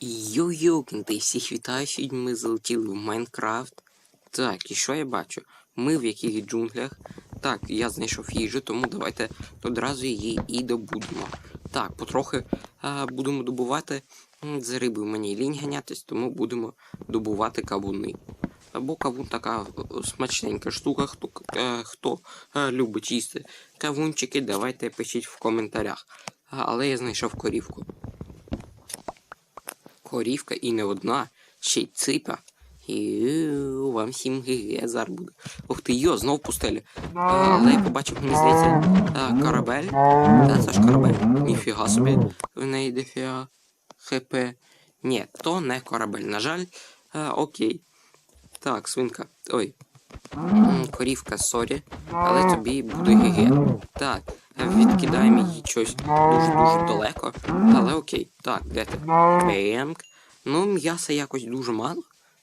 Йо-йо, всіх вітаю, сьогодні ми залетіли в Майнкрафт. Так, і що я бачу? Ми в яких джунглях. Так, я знайшов їжу, тому давайте одразу її і добудемо. Так, потрохи а, будемо добувати. М, З рибою мені лінь ганятись, тому будемо добувати кавуни. Або кавун така смачненька штука, хто, е, хто е, любить їсти кавунчики, давайте пишіть в коментарях. Але я знайшов корівку. Корівка і не одна, ще й ципа. І е, вам всім ГГ зараз буде. Ух ти, йо, знов пустелі. Але я побачив, мені здається, корабель. Та це ж корабель. Ніфіга собі. В неї дефіа ХП. Ні, то не корабель. На жаль, а, окей. Так, свинка. Ой. Корівка, сорі. Але тобі буде ГГ. Так, відкидаємо її щось дуже-дуже далеко. Але окей. Так, де ти? Бемк. Ну, м'яса якось дуже мало.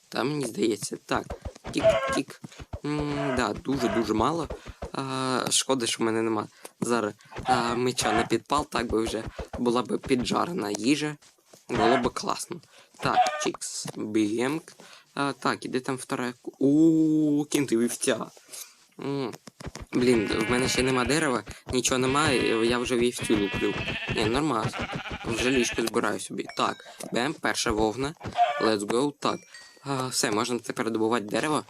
Та мені здається. Так. Тік-тік. Да, дуже-дуже мало. А, шкода, що в мене нема зараз а, меча на підпал, так би вже була б піджарена їжа. Було б класно. Так, чікс, бемк. А, так, іде там втора. Ууу, кінти вівця. Блін, в мене ще нема дерева, нічого немає, я вже вівцю луплю. Ні, нормально. Вже ліжко збираю собі. Так, бем, перша вовна. Let's go. Так. А, все, можна тепер добувати дерево.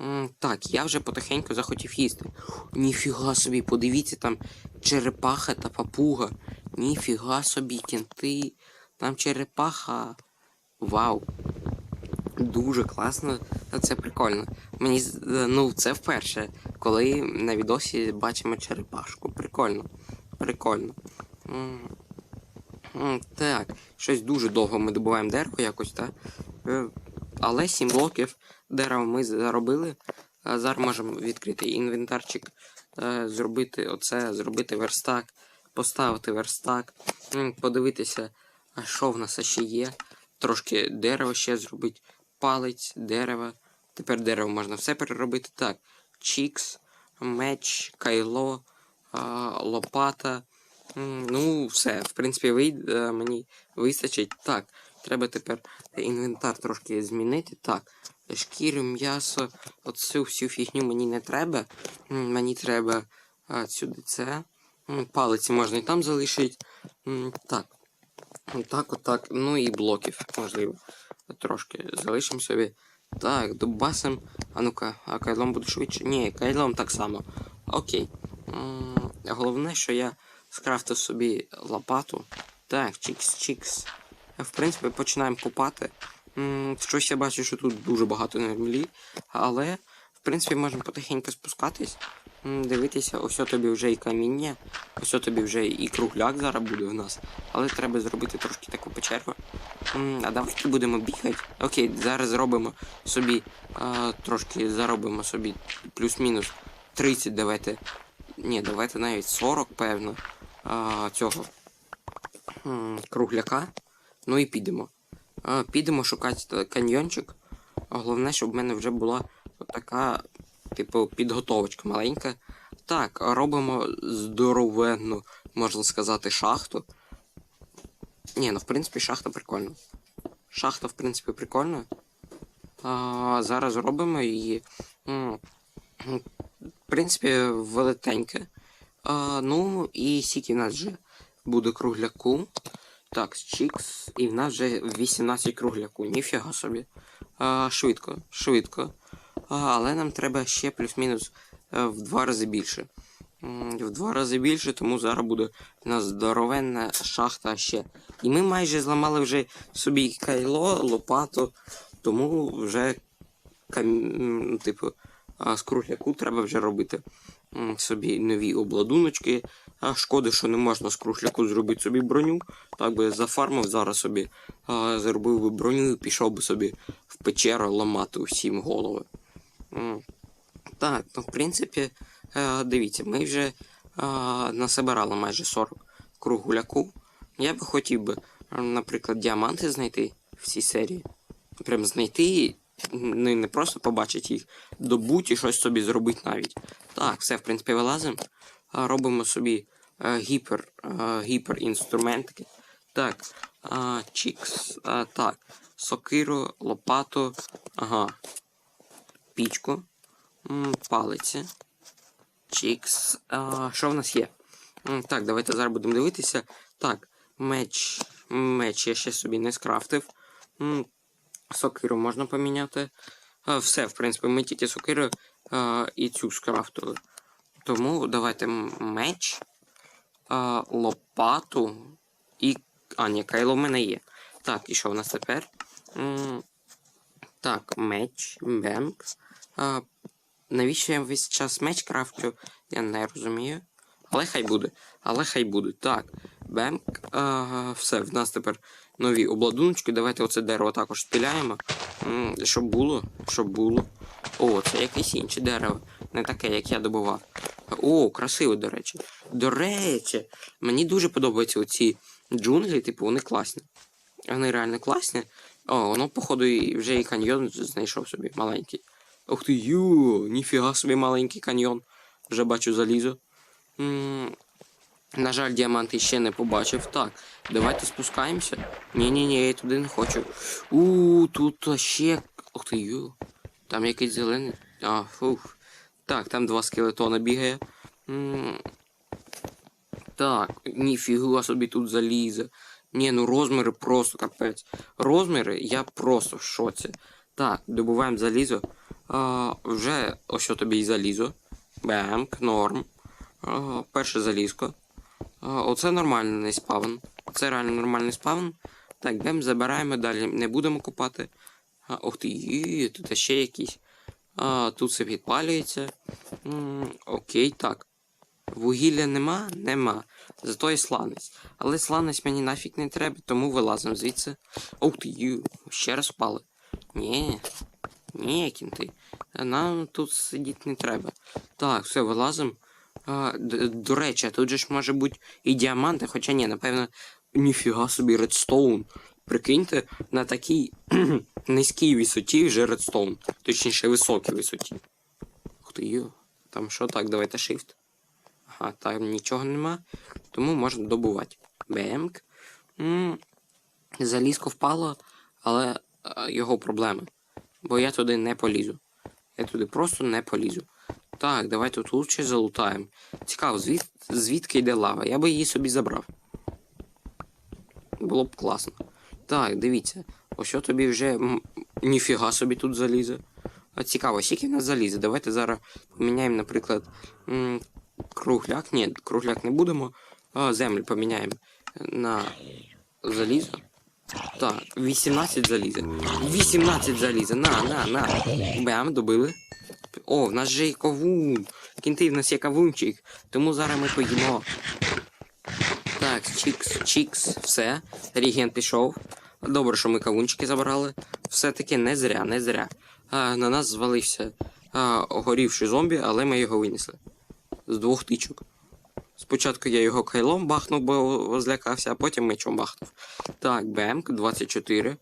М, так, я вже потихеньку захотів їсти. Ніфіга собі, подивіться, там черепаха та папуга. Ніфіга собі, кінти. Там черепаха. Вау. Дуже класно, це прикольно. Мені е, ну це вперше, коли на відосі бачимо черепашку. Прикольно. Прикольно. Так, щось дуже довго ми добуваємо дерево якось, так? Е, Але 7 блоків дерева ми заробили. Зараз можемо відкрити інвентарчик, е, зробити оце, зробити верстак, поставити верстак, подивитися, що в нас ще є. Трошки дерева ще зробити, палець, дерево. Тепер дерево можна все переробити. Так, чікс, меч, кайло, лопата. Ну, все, в принципі, вий... е, мені вистачить. Так, треба тепер інвентар трошки змінити. Так, шкіру, м'ясо, оцю всю фігню мені не треба. Мені треба сюди це. Палиці можна і там залишити. Так. Так, отак. Ну і блоків, можливо. Трошки залишимо собі. Так, дубасим. А ну-ка, а кайлом буде швидше? Ні, кайлом так само. Окей. М, Головне, що я скрафтив собі лопату. Так, чікс-чікс. В принципі, починаємо купати. М, Щось я бачу, що тут дуже багато землі. Але, принципі, можемо потихеньку спускатись. Дивитися, ось тобі вже і каміння, ось тобі вже і кругляк зараз буде в нас. Але треба зробити трошки таку печеру. М, А давайте будемо бігати. Окей, зараз зробимо собі а, трошки заробимо собі плюс-мінус 30, давайте. Ні, давайте навіть 40, певно. А, цього кругляка. Ну і підемо. А, підемо шукати каньйончик. Головне, щоб в мене вже була така, типу, підготовочка маленька. Так, робимо здоровенну, можна сказати, шахту. Ні, ну в принципі шахта прикольна. Шахта, в принципі, прикольна. А, зараз робимо її. В принципі, велетеньке. А, ну і скільки в нас вже буде кругляку. Так, чікс. І в нас вже 18 кругляку. Ніфіга собі. А, швидко, швидко. Але нам треба ще плюс-мінус е, в два рази більше. В два рази більше, тому зараз буде у нас здоровенна шахта ще. І ми майже зламали вже собі кайло, лопату, тому вже кам... типу, а, з кругляку треба вже робити собі нові обладуночки. А шкода, що не можна з кругляку зробити собі броню. Так би зафармив зараз собі, зробив би броню і пішов би собі в печеру ламати усім голови. Так, ну в принципі, е, дивіться, ми вже е, насобирали майже 40 кругляку. Я би хотів би, наприклад, діаманти знайти в цій серії. Прям знайти, ну і не просто побачити їх, добуть і щось собі зробити навіть. Так, все, в принципі, вилазимо. Робимо собі е, гіпер, гіперінструментки. Так, чікс. Так. Сокиру, лопату. Ага. Пічку. Палиці. Чікс. А, що в нас є? Так, давайте зараз будемо дивитися. Так, меч. Меч я ще собі не скрафтив. Сокиру можна поміняти. Все, в принципі, ми тільки сокиру і цю скрафтили. Тому давайте меч, лопату і. А, ні, кайло в мене є. Так, і що в нас тепер? Так, меч, бенк. А, навіщо я весь час меч крафтю? Я не розумію. Але хай буде. Але хай буде. Так. Бемк. А, все, в нас тепер нові обладуночки. Давайте оце дерево також спіляємо. Щоб було. Щоб було. О, це якесь інше дерево. Не таке, як я добував. О, красиво, до речі. До речі, мені дуже подобаються оці джунглі, типу, вони класні. Вони реально класні. О, воно, походу, і вже і каньйон знайшов собі маленький. Ух ти, ю, ніфіга собі маленький каньйон. Вже бачу залізо. М, На жаль, діаманти ще не побачив. Так, давайте спускаємося. Ні-ні-ні, я туди не хочу. У, тут ще. Ух ти, ю. Там якийсь зелений. А, фух. Так, там два скелетона бігає. М, Так, ніфіга собі тут залізо. Ні, ну розміри просто капець. Розміри я просто в шоці. Так, добуваємо залізо. А, вже ось що тобі і залізо. Бемк, норм. А, перше залізко. А, оце нормальний спавн. Це реально нормальний спавн. Так, бем, забираємо далі. Не будемо купати. А, ух ти, є, тут ще якісь. А, тут все підпалюється. М, окей, так. Вугілля нема? Нема. Зато є сланець. Але сланець мені нафіг не треба, тому вилазимо звідси. Ух ти, ю, ще раз впали. Ні. Ні, кінти. Нам тут сидіти не треба. Так, все, вилазимо. До речі, тут же ж може бути і діаманти, хоча ні, напевно, ніфіга собі редстоун. Прикиньте, на такій низькій висоті вже редстоун. Точніше, високій висоті. Ух ти, ю. Там що так, давайте shift. Ага, там нічого нема, тому можна добувати. Бемк. Залізко впало, але е, його проблеми. Бо я туди не полізу. Я туди просто не полізу. Так, давайте тут лучше залутаємо. Цікаво, звід... звідки йде лава? Я би її собі забрав. Було б класно. Так, дивіться. Ось що тобі вже ніфіга собі тут залізе. А цікаво, скільки в нас залізе? Давайте зараз поміняємо, наприклад, кругляк. Ні, кругляк не будемо. А, землю поміняємо на залізо. Так, 18 заліза. 18 заліза. На, на, на. Бам, добили. О, в нас же є кавун. Кінти, в нас є кавунчик. Тому зараз ми поїмо. Так, чікс, чікс, все. Реген пішов. Добре, що ми кавунчики забрали. Все-таки не зря, не зря. А, на нас звалився а, горівший зомбі, але ми його винесли. З двох тичок. Спочатку я його кайлом бахнув, бо злякався, а потім мечом бахнув. Так, бемк, 24.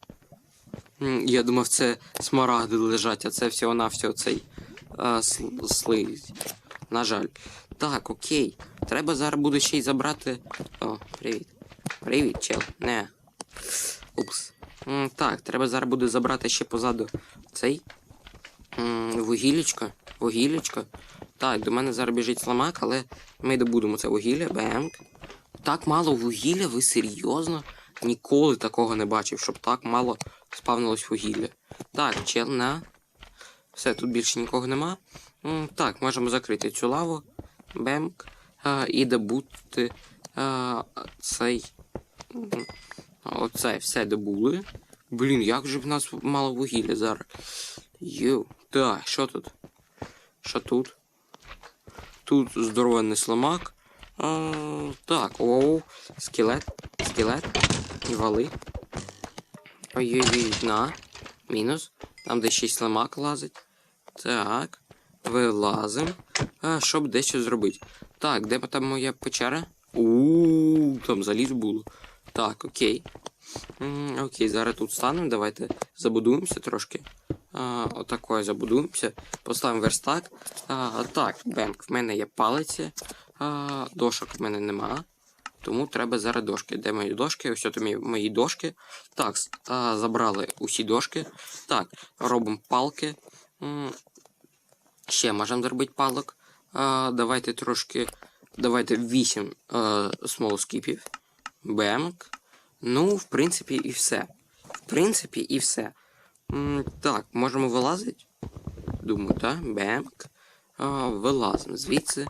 Я думав, це смарагди лежать, а це всього-навсього цей а, слизь. На жаль. Так, окей. Треба зараз буде ще й забрати. О, привіт. Привіт, чел. Не. Упс. Так, треба зараз буде забрати ще позаду цей. м, Вугіллячко. Так, до мене зараз біжить сламак, але ми добудемо це вугілля. Бемк. Так мало вугілля, ви серйозно? Ніколи такого не бачив, щоб так мало спавнилось вугілля. Так, чел на. Все, тут більше нікого нема. Так, можемо закрити цю лаву. Бемк. А, і добути а, цей. Оце все добули. Блін, як же в нас мало вугілля зараз. Йоу. Так, що тут? Що тут? Тут здоровенний сламак. А, так, оу, скелет, скелет. І вали. Ой-ой-ой, на. Мінус. Там де ще й сламак лазить. Так. Вилазимо. А, щоб дещо зробити. Так, де там моя печера? У там заліз було. Так, окей. Окей, зараз тут станемо. Давайте забудуємося трошки. А, отакою забудуємося. Поставимо верстак. Так, бемк, в мене є палиці. Дошок в мене нема. Тому треба зараз дошки. Де мої дошки? Ось от мої, дошки. Так, забрали усі дошки. Так, робимо палки. Ще можемо зробити палок. Давайте трошки. Давайте 8 а, смолоскипів. Бемк. Ну, в принципі, і все. В принципі, і все. М, так, можемо вилазити. Думаю, так, бемк. Вилазимо звідси.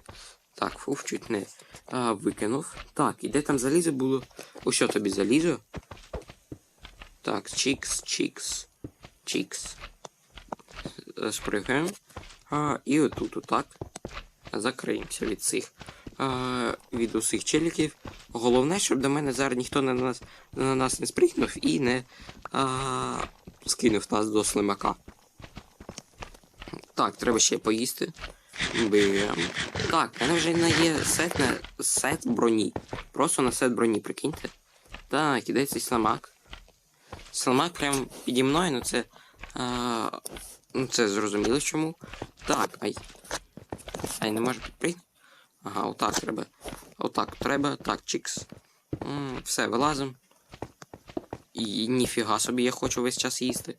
Так, фуф, чуть не а, викинув. Так, і де там залізо було? Ось що тобі залізо? Так, чікс, чікс, чікс. Спригаємо. І отут, отак. Закриємося від цих. Від усіх челіків. Головне, щоб до мене зараз ніхто на нас, на нас не спригнув і не а, скинув нас до слимака. Так, треба ще поїсти. Бем. Так, в мене вже не є сет на сет броні. Просто на сет броні, прикиньте. Так, іде цей слимак. Слимак прямо піді мною, ну це. А, ну це зрозуміло чому. Так, ай. Ай, не може підпригнути. Ага, отак треба. Отак треба. Так, чікс. Все, вилазим. І ніфіга собі я хочу весь час їсти.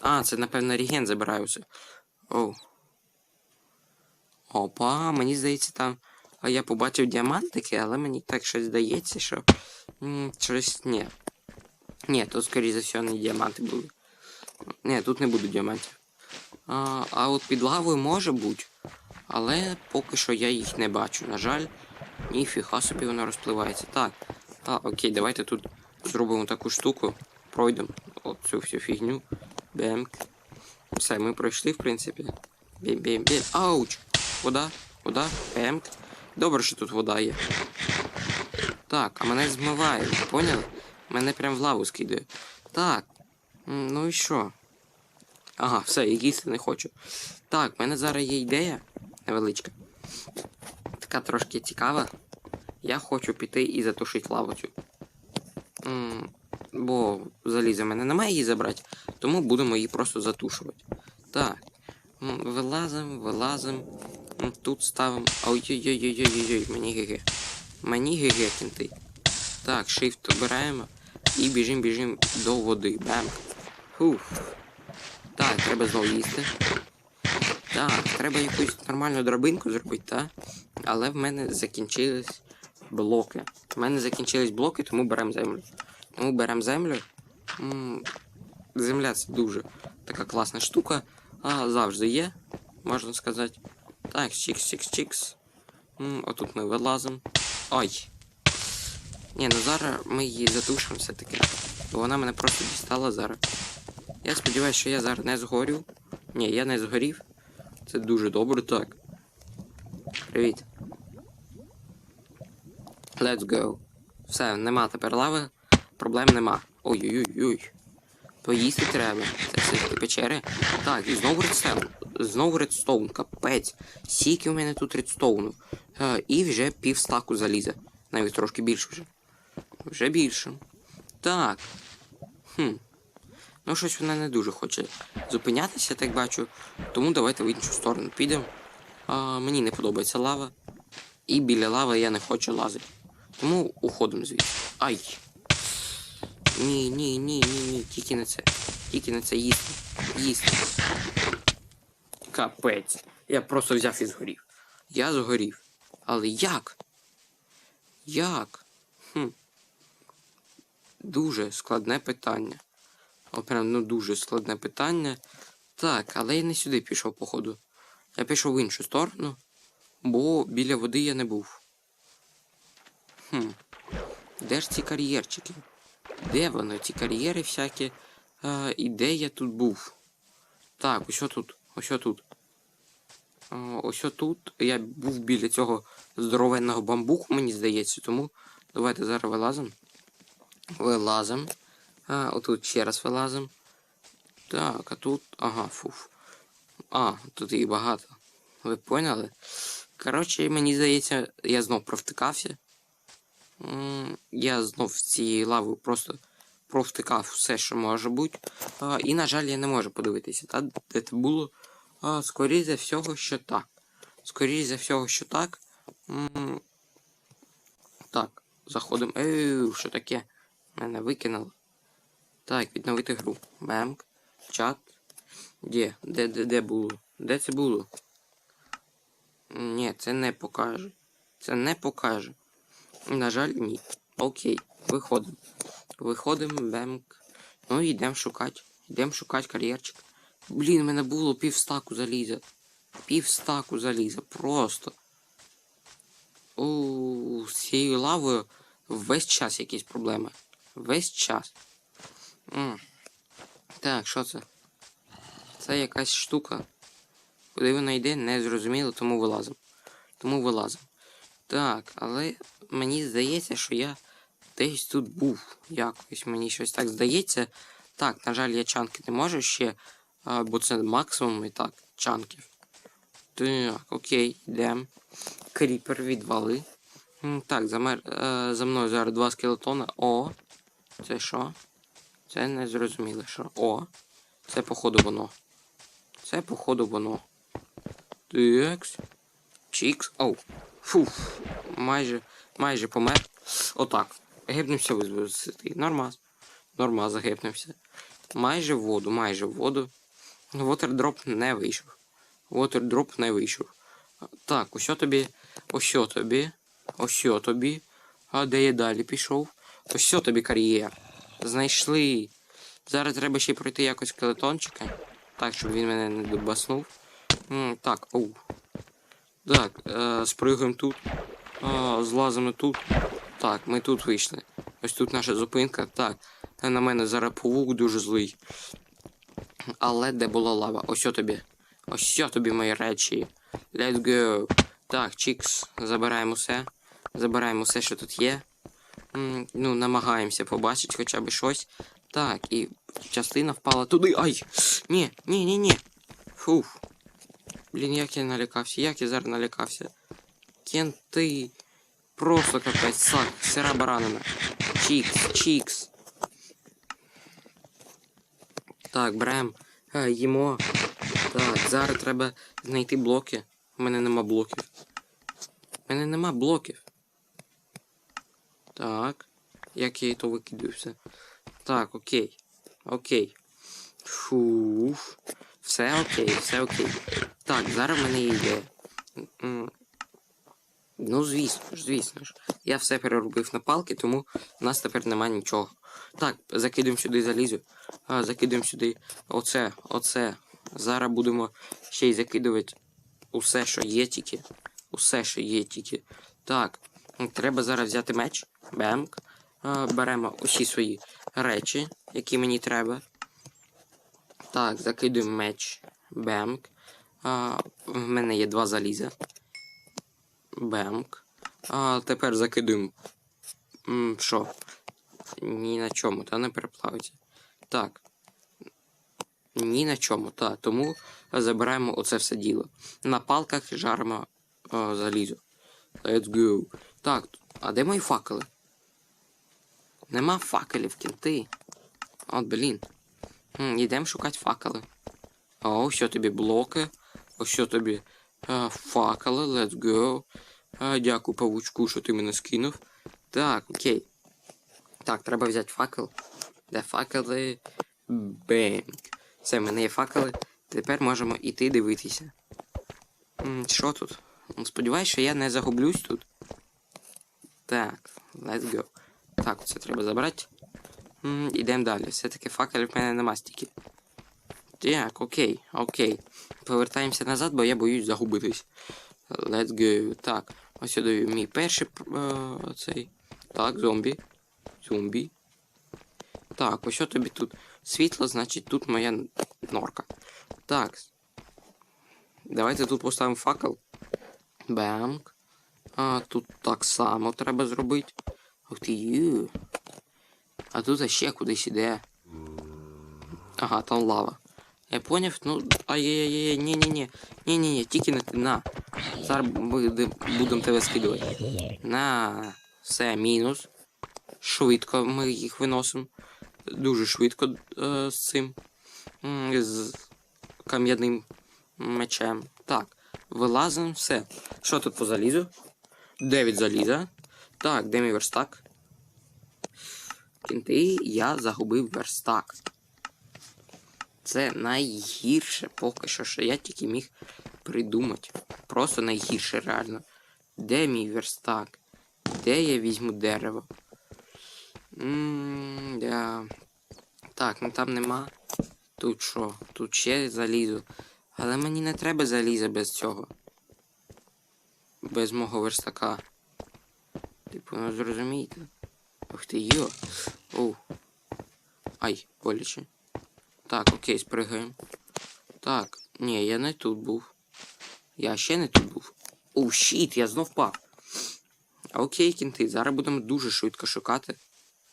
А, це, напевно, реген забираю все. Оу. Опа, мені здається, там. А я побачив діамантики, але мені так щось здається, що. Щось. Ні. Ні, тут, скоріше за все, не діаманти були. Ні, тут не буде діамантів. А, а от під лавою може бути. Але поки що я їх не бачу. На жаль, ніфіга собі воно розпливається. Так. А, окей, давайте тут зробимо таку штуку. Пройдемо оцю всю фігню. Бемк. Все, ми пройшли, в принципі. Бім-бім-бім. Ауч! Вода, вода, бемк. Добре, що тут вода є. Так, а мене змиває, ви поняли? Мене прям в лаву скидає. Так. Ну і що? Ага, все, я їсти не хочу. Так, в мене зараз є ідея невеличка. Така трошки цікава. Я хочу піти і затушити лаву цю. Бо заліза в мене немає її забрати, тому будемо її просто затушувати. Так. М, Вилазим, вилазим. Тут ставимо. Ой-ой-ой-ой-ой-ой, мені ГГ. Мені ГГ кінти. Так, shift обираємо і біжим, біжим до води. Бам. Фуф. Так, треба знову їсти. Так, треба якусь нормальну драбинку зробити, так? Але в мене закінчились блоки. В мене закінчились блоки, тому беремо землю. Тому беремо землю. Земля це дуже така класна штука. А завжди є, можна сказати. Так, чікс, чікс, чікс. Отут ми вилазимо. Ой. Ні, ну зараз ми її затушимо все-таки. Бо вона мене просто дістала зараз. Я сподіваюся, що я зараз не згорю. Ні, я не згорів. Це дуже добре, так. Привіт. Let's go. Все, нема тепер лави. Проблем нема. Ой-ой-ой-ой. Поїсти треба. Це все печери. Так, і знову редстоун. Знову редстоун, капець. Скільки у мене тут редстоуну. Е, і вже пів стаку заліза. Навіть трошки більше вже. Вже більше. Так. Хм. Ну, щось вона не дуже хоче зупинятися, так бачу. Тому давайте в іншу сторону підемо. Мені не подобається лава. І біля лави я не хочу лазити. Тому уходимо звідси. Ай! Ні, ні, ні, ні, ні, тільки не це. Тільки не це їсти. Їсти. Капець. Я просто взяв і згорів. Я згорів. Але як? Як? Хм. Дуже складне питання. О, прям ну дуже складне питання. Так, але я не сюди пішов, походу. Я пішов в іншу сторону, бо біля води я не був. Хм. Де ж ці кар'єрчики? Де вони, ці кар'єри всякі? А, і де я тут був? Так, ось тут. Ось тут. Ось тут. Я був біля цього здоровенного бамбуку, мені здається, тому давайте зараз вилазимо. Вилазимо. А, отут ще раз вилазимо. Так, а тут. Ага, фуф. А, тут їх багато. Ви поняли? Коротше, мені здається, я знов провтикався. Я знов з цієї лави просто провтикав все, що може бути. А, і, на жаль, я не можу подивитися, та, де це було. А, скоріше за всього, що так. Скоріше за всього, що так. Так, заходимо. Еу, що таке? Мене викинуло. Так, відновити гру. Бемк. Чат. Де? Де, де, де було? Де це було? Ні, це не покаже. Це не покаже. На жаль, ні. Окей, виходимо. Виходимо, бемк. Ну і йдемо шукати. Йдемо шукати кар'єрчик. Блін, в мене було пів стаку заліза. Пів стаку заліза. Просто. У з цією лавою весь час якісь проблеми. Весь час. М. Так, що це? Це якась штука. Куди вона йде, не зрозуміло, тому вилазимо. Тому вилазимо. Так, але мені здається, що я десь тут був. Якось мені щось так здається. Так, на жаль, я чанки не можу ще, бо це максимум і так, чанків. Так, окей, йдемо. Кріпер відвали. Так, за, мер, е, за мною зараз два скелетона. О. Це що? Це не зрозуміло, що. О. Це походу воно. Це походу воно. Такс. Чікс. Оу. Фуф. Майже, майже помер. Отак. Гепнувся визвосити. Нормас. Нормас, загепнувся. Майже в воду, майже в воду. Вотердроп не вийшов. Вотердроп не вийшов. Так, ось тобі. Ось тобі. Ось тобі. А де я далі пішов? Ось тобі кар'єр. Знайшли. Зараз треба ще пройти якось скелетончика. Так, щоб він мене не добаснув. М, так, оу. Так, е, спригаємо тут. Е, злазимо тут. Так, ми тут вийшли. Ось тут наша зупинка. Так. На мене зараз павук дуже злий. Але де була лава? Ось о тобі. Ось тобі мої речі. Let's go. Так, чікс. Забираємо все. Забираємо все, що тут є. Ну, намагаємося побачити хоча б щось. Так, і частина впала туди. Ай! Ні, ні, ні, ні. Фуф. Блін, як я налякався, як я зараз налякався. Кенти. Просто капець, сак, сира баранина. Чікс, чікс. Так, берем. Е, їмо. Так, зараз треба знайти блоки. У мене нема блоків. У мене нема блоків. Так. Як я і то викидаю все. Так, окей. Окей. Фуф. Все окей, все окей. Так, зараз в мене ідея. Ну, звісно ж, звісно ж. Я все переробив на палки, тому в нас тепер нема нічого. Так, закидуємо сюди залізо. А, закидуємо сюди оце, оце. Зараз будемо ще й закидувати усе, що є тільки. Усе, що є тільки. Так, треба зараз взяти меч. Бемк. Беремо усі свої речі, які мені треба. Так, закидуємо меч. Бемк. А, в мене є два заліза. Бемк. А тепер закидуємо. Що? Ні на чому, та не переплавиться. Так. Ні на чому, та. Тому забираємо оце все діло. На палках жаримо о, залізо. Let's go. Так, а де мої факели? Нема факелів, кінти. От, блін. Йдемо шукати факели. О, що тобі блоки. Ось що тобі а, факели, let's go. А, дякую, павучку, що ти мене скинув. Так, окей. Так, треба взяти факел. Де факели? Бенк. Все, в мене є факели. Тепер можемо іти дивитися. Що тут? Сподіваюсь, що я не загублюсь тут. Так, let's go. Так, це треба забрати. Ідемо далі. Все-таки факелів в мене нема стільки. Так, окей, окей. Повертаємося назад, бо я боюсь загубитись. Let's go. Так, ось сюди мій перший е, цей. Так, зомбі. Зомбі. Так, ось що тобі тут? Світло, значить тут моя норка. Так. Давайте тут поставимо факел. Бамк. А тут так само треба зробити. Ух ти ю. А тут ще кудись іде. Ага, там лава. Я поняв, ну. Ай-яй-яй, ні-ні-ні. Ні-ні-ні, тільки не ти. На. Зараз будемо тебе скидувати. На. Все, мінус. Швидко ми їх виносимо. Дуже швидко е, з цим. З кам'яним мечем. Так, вилазимо, все. Що тут по залізу? 9 заліза. Так, де мій верстак? Кінти, я загубив верстак. Це найгірше поки що, що я тільки міг придумати. Просто найгірше, реально. Де мій верстак? Де я візьму дерево? Ммм, да. Так, ну там нема. Тут що? Тут ще залізо. Але мені не треба заліза без цього. Без мого верстака. Типу, ну зрозумієте. Ух ти йо. Оу. Ай, боляче. Так, окей, спригаємо. Так, ні, я не тут був. Я ще не тут був. Оу, щіт, я знов впав. Окей, кінти, зараз будемо дуже швидко шукати.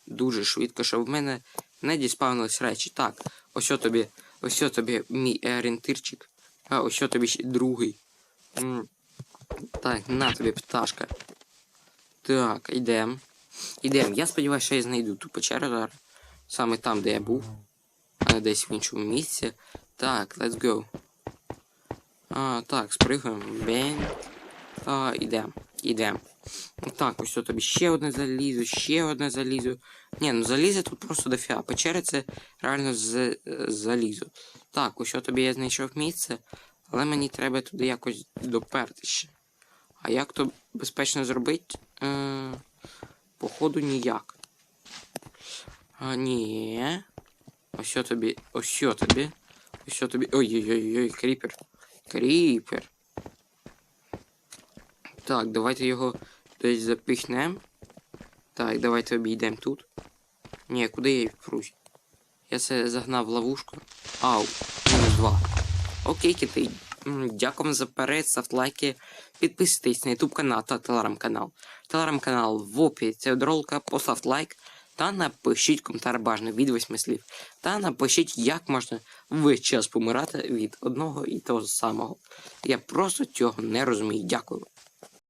Дуже швидко, щоб в мене не діспавнились речі. Так, ось тобі, ось тобі мій орієнтирчик. А ось тобі ще другий. М. Так, на тобі пташка. Так, йдем. Ідем. Я сподіваюся, що я знайду ту печеру зараз. Саме там, де я був. А не десь в іншому місці. Так, let's go. А, так, спригаємо. Бень. А, ідем. Ідем. Так, ось тобі ще одне залізо, ще одне залізо. Ні, ну залізо тут просто дофіга. Печера це реально з, е, залізо. Так, ось тобі я знайшов місце, але мені треба туди якось доперти ще. А як то безпечно зробити? Е, походу ніяк. А, ні. Ось тобі. Ось тобі. Ось тобі. Ой-ой-ой, кріпер. Кріпер. Так, давайте його десь запихнемо. Так, давайте обійдемо тут. Ні, куди я впрусь? Я це загнав в ловушку. Ау, мінус два. Окей, кити. Дякую за перегляд, лайки, підписуйтесь на YouTube канал та телеграм-канал. Телеграм-канал в описі до ролика, поставте лайк та напишіть коментар бажано від восьми слів. Та напишіть, як можна весь час помирати від одного і того самого. Я просто цього не розумію. Дякую.